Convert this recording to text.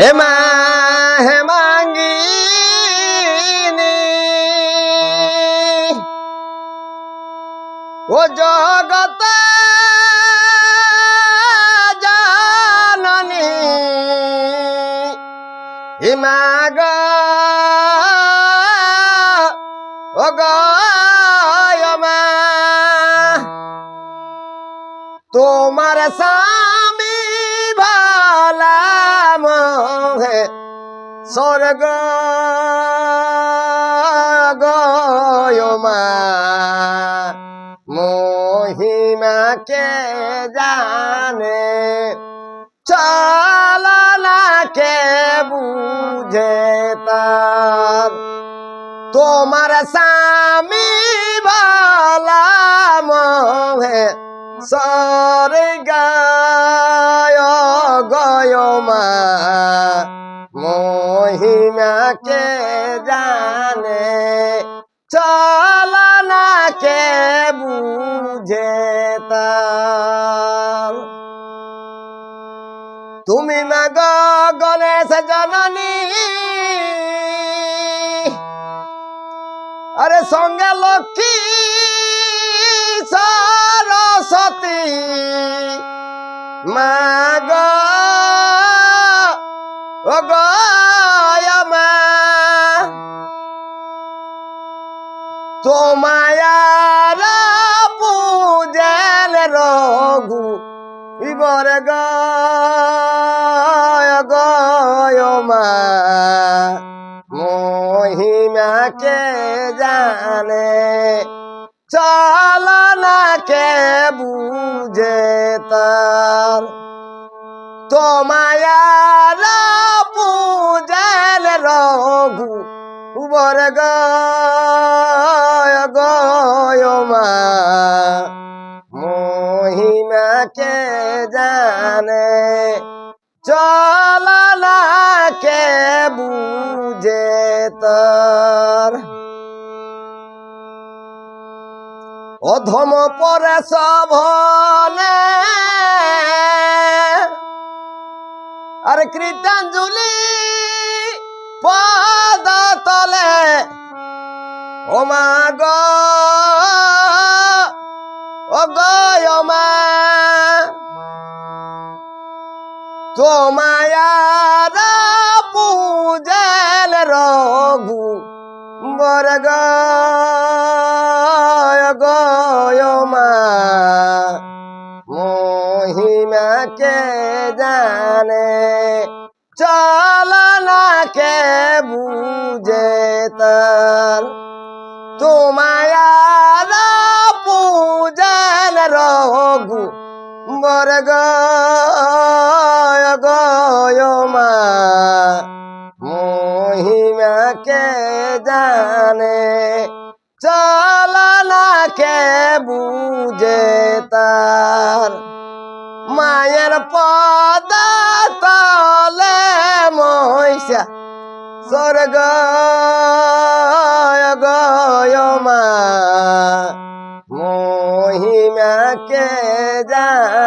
হেমা হেমাঙ্গিনী ও জগত জাননী হিমাগ ও গয়মা তোমার স্বামী স্বর্গ গয়মা। মহিমাকে জানে চলনাকে বুঝে তার। তোমার স্বামী ভালা মোহে স্বর্গায় মহিমাকে জানে। চলনাকে বুঝে তার তুমি মাগ গণেশ জননী। আরে সঙ্গে লক্ষ্মী সরস্বতী। মাগ ও গয়মা তোমায়ার পূজেল রঘু, ইবর গয় গয়মা মহিমাকে জানে চলনাকে বুঝে তার। তোমায়ার পূজেল রঘু উবর গয় মহিমাকে জানে। চলনাকে বুঝে তার। অধম পরে সভনে আর কীর্তাঞ্জলি পদ তলে। ও মা গ, ও গয়মা তোমায়ার পূজল রঘু বরগ গয়মা। মহিমাকে জানে চলনাকে বুঝে তার। তোমায়ার পূজল রঘু বরগ গয়মা মহিমাকে জানে চলনাকে বুঝে তার। মায়ের পদ তলে মহিষা স্বর্গ গয়মা মহিমাকে জানে।